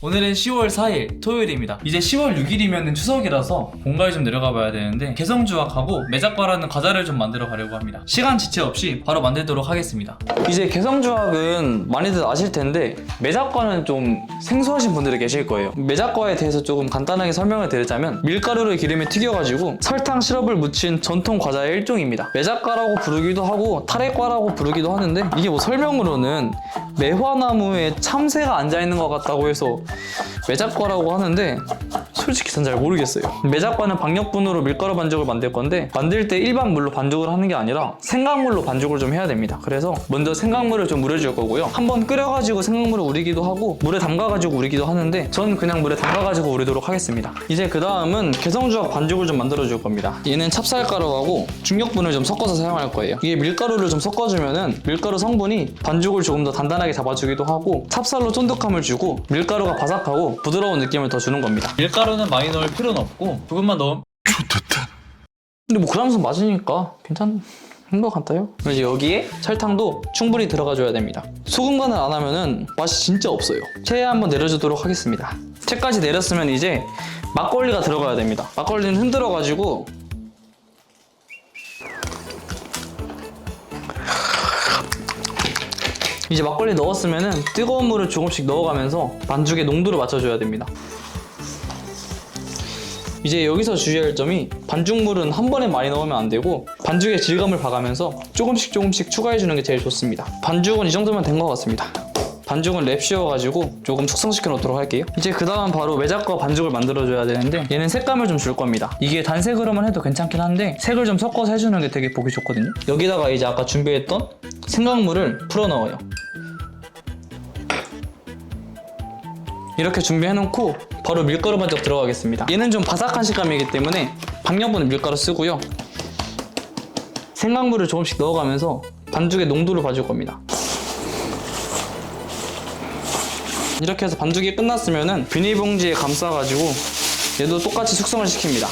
오늘은 10월 4일 토요일입니다. 이제 10월 6일이면 추석이라서 본가에 좀 내려가 봐야 되는데 개성주악하고 매작과라는 과자를 좀 만들어 가려고 합니다. 시간 지체 없이 바로 만들도록 하겠습니다. 이제 개성주악은 많이들 아실 텐데 매작과는 좀 생소하신 분들이 계실 거예요. 매작과에 대해서 조금 간단하게 설명을 드리자면 밀가루를 기름에 튀겨가지고 설탕 시럽을 묻힌 전통 과자의 일종입니다. 매작과라고 부르기도 하고 타래과라고 부르기도 하는데 이게 뭐 설명으로는 매화나무에 참새가 앉아 있는 것 같다고 해서 매작과라고 하는데 솔직히 전 잘 모르겠어요. 매작과는 박력분으로 밀가루 반죽을 만들 건데 만들 때 일반 물로 반죽을 하는 게 아니라 생강물로 반죽을 좀 해야 됩니다. 그래서 먼저 생강물을 좀 우려줄 거고요. 한번 끓여가지고 생강물을 우리기도 하고 물에 담가가지고 우리기도 하는데 전 그냥 물에 담가가지고 우리도록 하겠습니다. 이제 그 다음은 개성주악 반죽을 좀 만들어줄 겁니다. 얘는 찹쌀가루하고 중력분을 좀 섞어서 사용할 거예요. 이게 밀가루를 좀 섞어주면은 밀가루 성분이 반죽을 조금 더 단단하게 잡아주기도 하고 찹쌀로 쫀득함을 주고 밀가루가 바삭하고 부드러운 느낌을 더 주는 겁니다. 밀가루는 많이 넣을 필요는 없고 조금만 넣으면 근데 뭐 그람수 맞으니까 괜찮은 것 같아요. 이제 여기에 설탕도 충분히 들어가 줘야 됩니다. 소금 간을 안 하면은 맛이 진짜 없어요. 체에 한번 내려주도록 하겠습니다. 체까지 내렸으면 이제 막걸리가 들어가야 됩니다. 막걸리는 흔들어 가지고 이제 막걸리 넣었으면은 뜨거운 물을 조금씩 넣어가면서 반죽의 농도를 맞춰줘야 됩니다. 이제 여기서 주의할 점이 반죽물은 한 번에 많이 넣으면 안 되고 반죽의 질감을 봐가면서 조금씩 조금씩 추가해주는 게 제일 좋습니다. 반죽은 이 정도면 된 것 같습니다. 반죽은 랩 씌워가지고 조금 숙성시켜 놓도록 할게요. 이제 그 다음 바로 매작과 반죽을 만들어줘야 되는데 얘는 색감을 좀 줄 겁니다. 이게 단색으로만 해도 괜찮긴 한데 색을 좀 섞어서 해주는 게 되게 보기 좋거든요. 여기다가 이제 아까 준비했던 생강물을 풀어 넣어요. 이렇게 준비해놓고 바로 밀가루 반죽 들어가겠습니다. 얘는 좀 바삭한 식감이기 때문에 박력분은 밀가루 쓰고요. 생강물을 조금씩 넣어가면서 반죽의 농도를 봐줄 겁니다. 이렇게 해서 반죽이 끝났으면은 비닐봉지에 감싸가지고 얘도 똑같이 숙성을 시킵니다.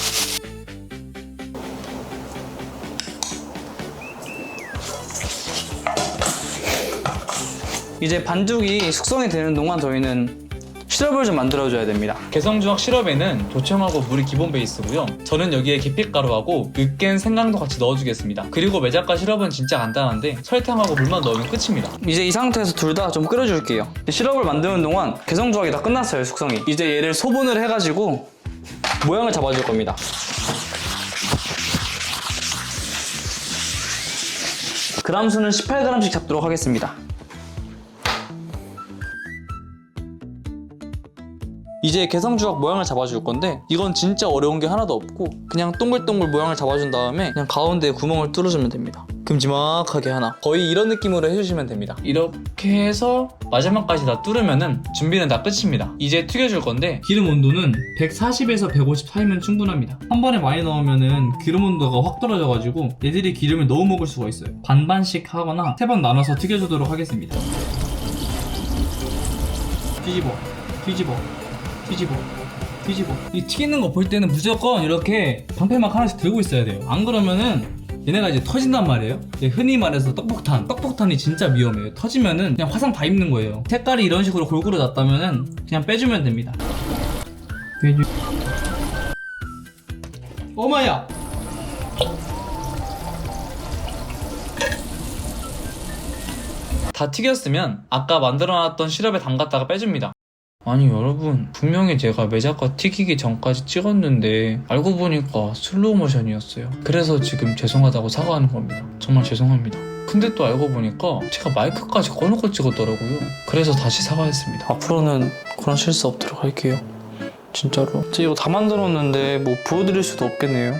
이제 반죽이 숙성이 되는 동안 저희는 시럽을 좀 만들어줘야 됩니다. 개성주악 시럽에는 조청하고 물이 기본 베이스고요. 저는 여기에 계피가루하고 으깬 생강도 같이 넣어주겠습니다. 그리고 매작과 시럽은 진짜 간단한데 설탕하고 물만 넣으면 끝입니다. 이제 이 상태에서 둘 다 좀 끓여줄게요. 시럽을 만드는 동안 개성주악이 다 끝났어요, 숙성이. 이제 얘를 소분을 해가지고 모양을 잡아줄 겁니다. 그람 수는 18g씩 잡도록 하겠습니다. 이제 개성주악 모양을 잡아줄 건데 이건 진짜 어려운 게 하나도 없고 그냥 동글동글 모양을 잡아준 다음에 그냥 가운데에 구멍을 뚫어주면 됩니다. 큼지막하게 하나. 거의 이런 느낌으로 해주시면 됩니다. 이렇게 해서 마지막까지 다 뚫으면은 준비는 다 끝입니다. 이제 튀겨줄 건데 기름 온도는 140에서 150 사이면 충분합니다. 한 번에 많이 넣으면은 기름 온도가 확 떨어져가지고 얘들이 기름을 너무 먹을 수가 있어요. 반반씩 하거나 세 번 나눠서 튀겨주도록 하겠습니다. 뒤집어, 뒤집어, 뒤집어. 뒤집어. 이 튀기는 거 볼 때는 무조건 이렇게 방패막 하나씩 들고 있어야 돼요. 안 그러면은 얘네가 이제 터진단 말이에요. 흔히 말해서 떡볶탄. 떡볶탄이 진짜 위험해요. 터지면은 그냥 화상 다 입는 거예요. 색깔이 이런 식으로 골고루 났다면은 그냥 빼주면 됩니다. 빼주 어마야! 다 튀겼으면 아까 만들어놨던 시럽에 담갔다가 빼줍니다 아니 여러분 분명히 제가 매작과 튀기기 전까지 찍었는데 알고 보니까 슬로우 모션이었어요. 그래서 지금 죄송하다고 사과하는 겁니다. 정말 죄송합니다. 근데 또 알고 보니까 제가 마이크까지 꺼놓고 찍었더라고요. 그래서 다시 사과했습니다. 앞으로는 그런 실수 없도록 할게요. 진짜로. 제 이거 다 만들었는데 뭐 보여드릴 수도 없겠네요.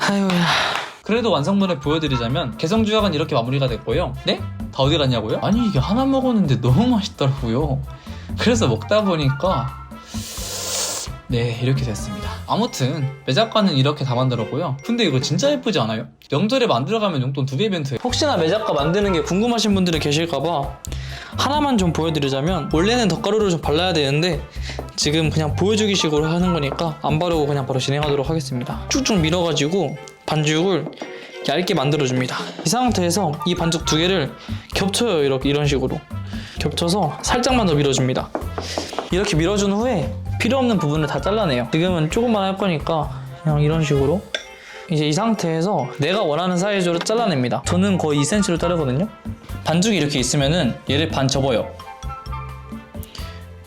아유야. 그래도 완성본을 보여드리자면 개성주약은 이렇게 마무리가 됐고요. 네? 다 어디 갔냐고요? 아니 이게 하나 먹었는데 너무 맛있더라고요. 그래서 먹다 보니까 네 이렇게 됐습니다. 아무튼 매작가는 이렇게 다 만들었고요. 근데 이거 진짜 예쁘지 않아요? 명절에 만들어가면 용돈 두 배 이벤트예요 혹시나 매작가 만드는 게 궁금하신 분들이 계실까봐 하나만 좀 보여드리자면 원래는 덧가루를 좀 발라야 되는데 지금 그냥 보여주기 식으로 하는 거니까 안 바르고 그냥 바로 진행하도록 하겠습니다. 쭉쭉 밀어가지고 반죽을 얇게 만들어줍니다 이 상태에서 이 반죽 두 개를 겹쳐요 이렇게 이런 식으로 겹쳐서 살짝만 더 밀어줍니다. 이렇게 밀어준 후에 필요 없는 부분을 다 잘라내요. 지금은 조금만 할 거니까 그냥 이런 식으로 이제 이 상태에서 내가 원하는 사이즈로 잘라냅니다. 저는 거의 2cm로 자르거든요. 반죽이 이렇게 있으면은 얘를 반 접어요.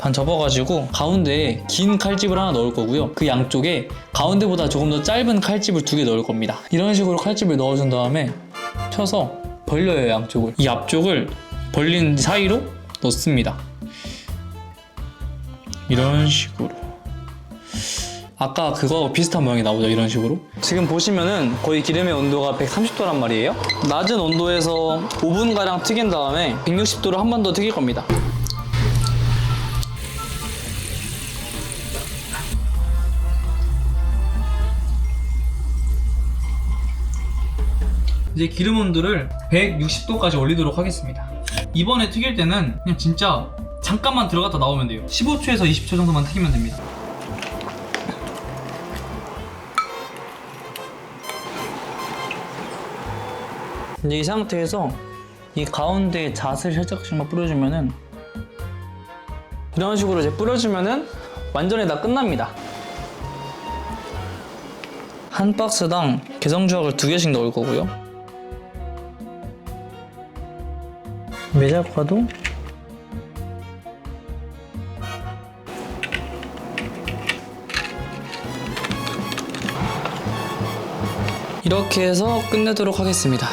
반 접어가지고 가운데에 긴 칼집을 하나 넣을 거고요. 그 양쪽에 가운데보다 조금 더 짧은 칼집을 두 개 넣을 겁니다. 이런 식으로 칼집을 넣어준 다음에 펴서 벌려요 양쪽을. 이 앞쪽을 벌린 사이로 넣습니다. 이런 식으로. 아까 그거 비슷한 모양이 나오죠 이런 식으로 지금 보시면은 거의 기름의 온도가 130도란 말이에요 낮은 온도에서 5분가량 튀긴 다음에 160도로 한 번 더 튀길 겁니다 이제 기름 온도를 160도까지 올리도록 하겠습니다. 이번에 튀길 때는 그냥 진짜 잠깐만 들어갔다 나오면 돼요. 15초에서 20초 정도만 튀기면 됩니다. 이제 이 상태에서 이 가운데 잣을 살짝씩만 뿌려주면은 이런 식으로 이제 뿌려주면은 완전히 다 끝납니다. 한 박스당 개성주악을 두 개씩 넣을 거고요. 매작과도 이렇게 해서 끝내도록 하겠습니다.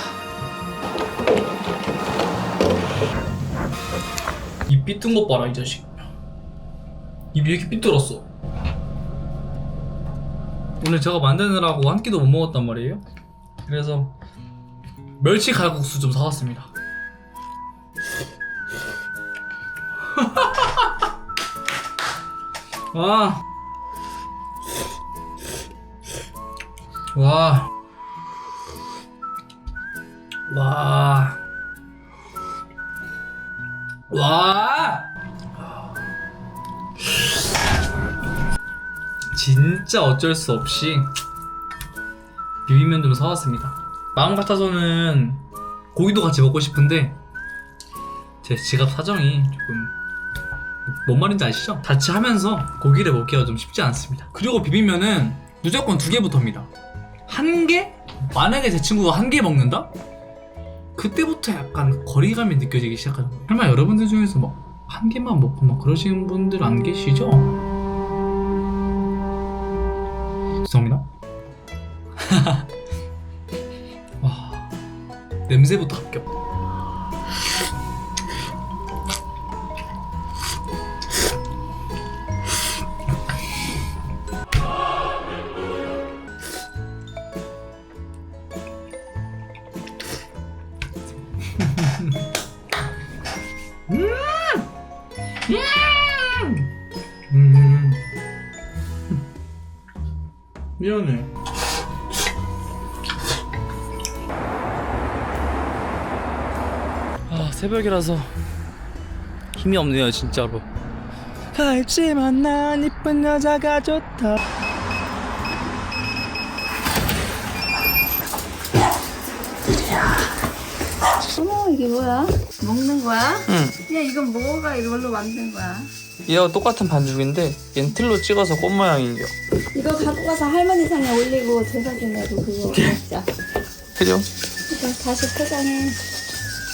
입 삐뚤 것 봐라 이 자식. 입이 이렇게 삐뚤었어. 오늘 제가 만드느라고 한 끼도 못 먹었단 말이에요. 그래서 멸치 칼국수 좀 사왔습니다. 와. 와. 와. 와. 진짜 어쩔 수 없이 비빔면 좀 사왔습니다. 마음 같아서는 고기도 같이 먹고 싶은데 제 지갑 사정이 조금 뭔 말인지 아시죠? 자취하면서 고기를 먹기가 좀 쉽지 않습니다. 그리고 비빔면은 무조건 두 개부터입니다. 한 개? 만약에 제 친구가 한 개 먹는다? 그때부터 약간 거리감이 느껴지기 시작하는 거예요. 설마 여러분들 중에서 막 한 개만 먹고 막 그러시는 분들 안 계시죠? 죄송합니다. 와, 냄새부터 합격. 음. 미안해. 아 새벽이라서 힘이 없네요 진짜로. 알지만 난 이쁜 여자가 좋다. 어머 이게 뭐야? 먹는 거야? 응. 야 이건 뭐가 이걸로 만든 거야? 얘와 똑같은 반죽인데 얜 틀로 찍어서 꽃 모양이에요. 이거 갖고 가서 할머니 상에 올리고 제사 지내고 그거 먹자. 그죠? 그럼 다시 포장해.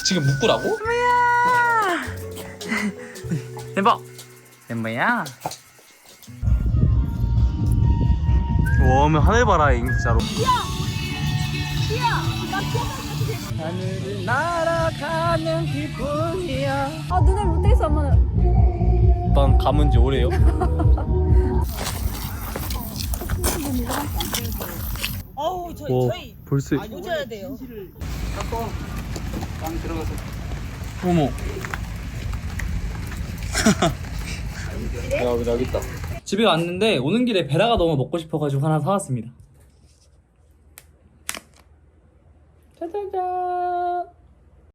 지금 묶으라고? 뭐야? 대박. 뭐야? 와, 면 하늘 봐라, 진짜로. 하늘을 날아가는 기분이야. 아 눈을 못 떼서 엄마는. 오빠는 감은 지 오래요? 어우 저희 와, 저희 벌써. 오셔야 돼요. 어머. 야, 여기 여기 있다. 집에 왔는데 오는 길에 베라가 너무 먹고 싶어가지고 하나 사왔습니다. 짜자잔.